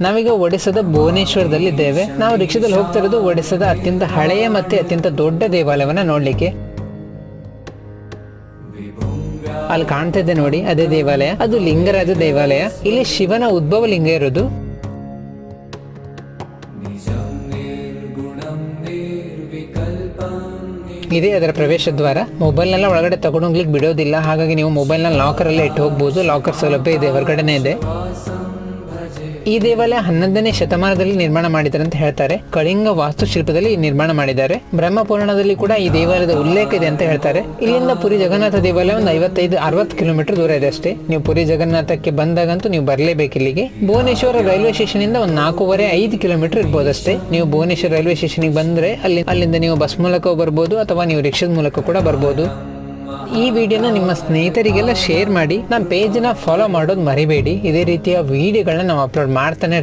ನಾವೀಗ ಒಡಿಸದ ಭುವನೇಶ್ವರದಲ್ಲಿ ಇದ್ದೇವೆ ನಾವು ರಿಕ್ಷಾದಲ್ಲಿ ಹೋಗ್ತಾ ಇರೋದು ಅತ್ಯಂತ ಹಳೆಯ ಮತ್ತೆ ಅತ್ಯಂತ ದೊಡ್ಡ ದೇವಾಲಯವನ್ನ ನೋಡ್ಲಿಕ್ಕೆ. ಅಲ್ಲಿ ಕಾಣ್ತಾ ಇದೆ ನೋಡಿ, ಅದೇ ದೇವಾಲಯ. ಅದು ಲಿಂಗರಾಜ ದೇವಾಲಯ. ಇಲ್ಲಿ ಶಿವನ ಉದ್ಭವ ಲಿಂಗ ಇರೋದು. ಇದೇ ಅದರ ಪ್ರವೇಶ ದ್ವಾರ. ಮೊಬೈಲ್ನೆಲ್ಲ ಒಳಗಡೆ ತಗೊಂಡೋಗ್ಲಿಕ್ಕೆ ಬಿಡೋದಿಲ್ಲ. ಹಾಗಾಗಿ ನೀವು ಮೊಬೈಲ್ನ ಲಾಕರಲ್ಲೇ ಇಟ್ಟು ಹೋಗ್ಬೋದು. ಲಾಕರ್ ಸೌಲಭ್ಯ ಇದೆ, ಹೊರಗಡೆನೇ ಇದೆ. ಈ ದೇವಾಲಯ ಹನ್ನೊಂದನೇ ಶತಮಾನದಲ್ಲಿ ನಿರ್ಮಾಣ ಮಾಡಿದ್ದಾರೆ ಅಂತ ಹೇಳ್ತಾರೆ. ಕಳಿಂಗ ವಾಸ್ತುಶಿಲ್ಪದಲ್ಲಿ ನಿರ್ಮಾಣ ಮಾಡಿದ್ದಾರೆ. ಬ್ರಹ್ಮಪುರಾಣದಲ್ಲಿ ಕೂಡ ಈ ದೇವಾಲಯದ ಉಲ್ಲೇಖ ಇದೆ ಅಂತ ಹೇಳ್ತಾರೆ. ಇಲ್ಲಿಂದ ಪುರಿ ಜಗನ್ನಾಥ ದೇವಾಲಯ ಒಂದು ಐವತ್ತೈದು, ಅರವತ್ತು ಕಿಲೋಮೀಟರ್ ದೂರ ಇದೆ ಅಷ್ಟೇ. ನೀವು ಪುರಿ ಜಗನ್ನಾಥಕ್ಕೆ ಬಂದಾಗಂತೂ ನೀವು ಬರಲೇಬೇಕು ಇಲ್ಲಿಗೆ. ಭುವನೇಶ್ವರ ರೈಲ್ವೆ ಸ್ಟೇಷನ್ ಇಂದ ಒಂದು ನಾಲ್ಕೂವರೆ, ಐದು ಕಿಲೋಮೀಟರ್ ಇರ್ಬೋದು ಅಷ್ಟೇ. ನೀವು ಭುವನೇಶ್ವರ ರೈಲ್ವೆ ಸ್ಟೇಷನ್ಗೆ ಬಂದ್ರೆ ಅಲ್ಲಿ, ಅಲ್ಲಿಂದ ನೀವು ಬಸ್ ಮೂಲಕ ಬರ್ಬೋದು ಅಥವಾ ನೀವು ರಿಕ್ಷಾದ ಮೂಲಕ ಕೂಡ ಬರ್ಬೋದು. ಈ ವಿಡಿಯೋನ ನಿಮ್ಮ ಸ್ನೇಹಿತರಿಗೆಲ್ಲ ಶೇರ್ ಮಾಡಿ, ನಮ್ಮ ಪೇಜ್ನ ಫಾಲೋ ಮಾಡೋದು ಮರಿಬೇಡಿ. ಇದೇ ರೀತಿಯ ವಿಡಿಯೋಗಳನ್ನ ನಾವು ಅಪ್ಲೋಡ್ ಮಾಡ್ತಾನೆ